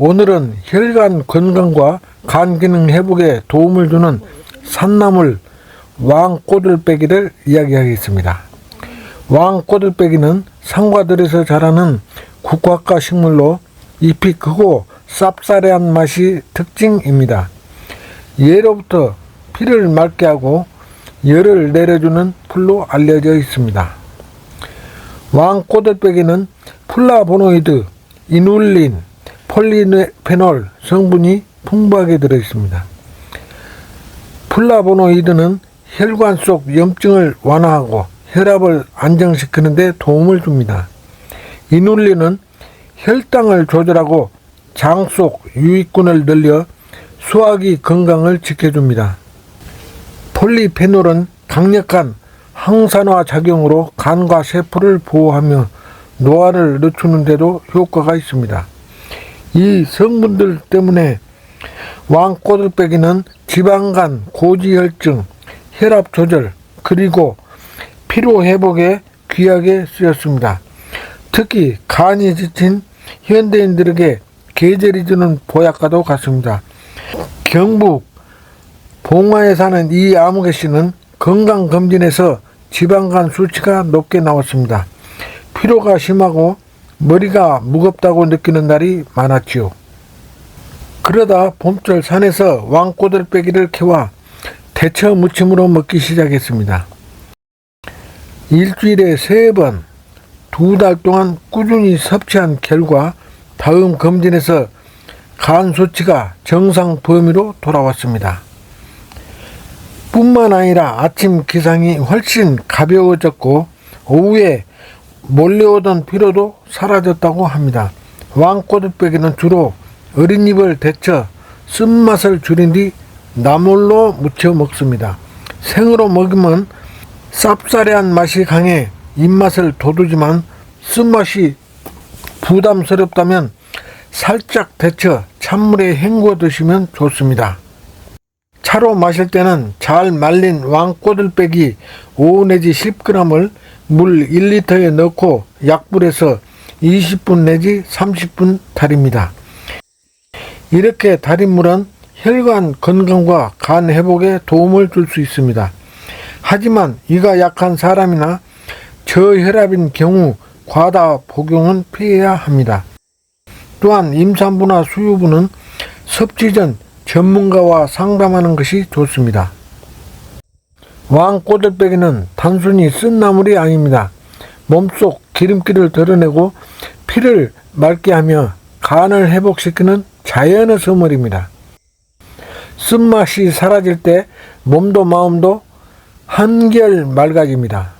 오늘은 혈관 건강과 간 기능 회복에 도움을 주는 산나물 왕꼬들빼기를 이야기하겠습니다. 왕꼬들빼기는 산과들에서 자라는 국화과 식물로 잎이 크고 쌉싸래한 맛이 특징입니다. 예로부터 피를 맑게 하고 열을 내려주는 풀로 알려져 있습니다. 왕꼬들빼기는 플라보노이드, 이눌린, 폴리페놀 성분이 풍부하게 들어있습니다. 플라보노이드는 혈관 속 염증을 완화하고 혈압을 안정시키는 데 도움을 줍니다. 이눌린은 혈당을 조절하고 장 속 유익균을 늘려 소화기 건강을 지켜줍니다. 폴리페놀은 강력한 항산화 작용으로 간과 세포를 보호하며 노화를 늦추는 데도 효과가 있습니다. 이 성분들 때문에 왕꼬들빼기는 지방간, 고지혈증, 혈압 조절, 그리고 피로 회복에 귀하게 쓰였습니다. 특히 간이 지친 현대인들에게 계절이 주는 보약과도 같습니다. 경북 봉화에 사는 이 아무개 씨는 건강검진에서 지방간 수치가 높게 나왔습니다. 피로가 심하고 머리가 무겁다고 느끼는 날이 많았지요. 그러다 봄철 산에서 왕꼬들빼기를 캐와 대처 무침으로 먹기 시작했습니다. 일주일에 세 번, 두 달 동안 꾸준히 섭취한 결과 다음 검진에서 간 수치가 정상 범위로 돌아왔습니다. 뿐만 아니라 아침 기상이 훨씬 가벼워졌고 오후에 몰려오던 피로도 사라졌다고 합니다. 왕꼬들빼기는 주로 어린 잎을 데쳐 쓴맛을 줄인 뒤 나물로 무쳐 먹습니다. 생으로 먹으면 쌉싸래한 맛이 강해 입맛을 돋우지만 쓴맛이 부담스럽다면 살짝 데쳐 찬물에 헹궈 드시면 좋습니다. 차로 마실 때는 잘 말린 왕꼬들빼기 5 내지 10g을 물 1리터에 넣고 약불에서 20분 내지 30분 달입니다. 이렇게 달인 물은 혈관 건강과 간 회복에 도움을 줄 수 있습니다. 하지만 이가 약한 사람이나 저혈압인 경우 과다 복용은 피해야 합니다. 또한 임산부나 수유부는 섭취 전 전문가와 상담하는 것이 좋습니다. 왕 꼬들빼기는 단순히 쓴 나물이 아닙니다. 몸속 기름기를 덜어내고 피를 맑게 하며 간을 회복시키는 자연의 선물입니다. 쓴맛이 사라질 때 몸도 마음도 한결 맑아집니다.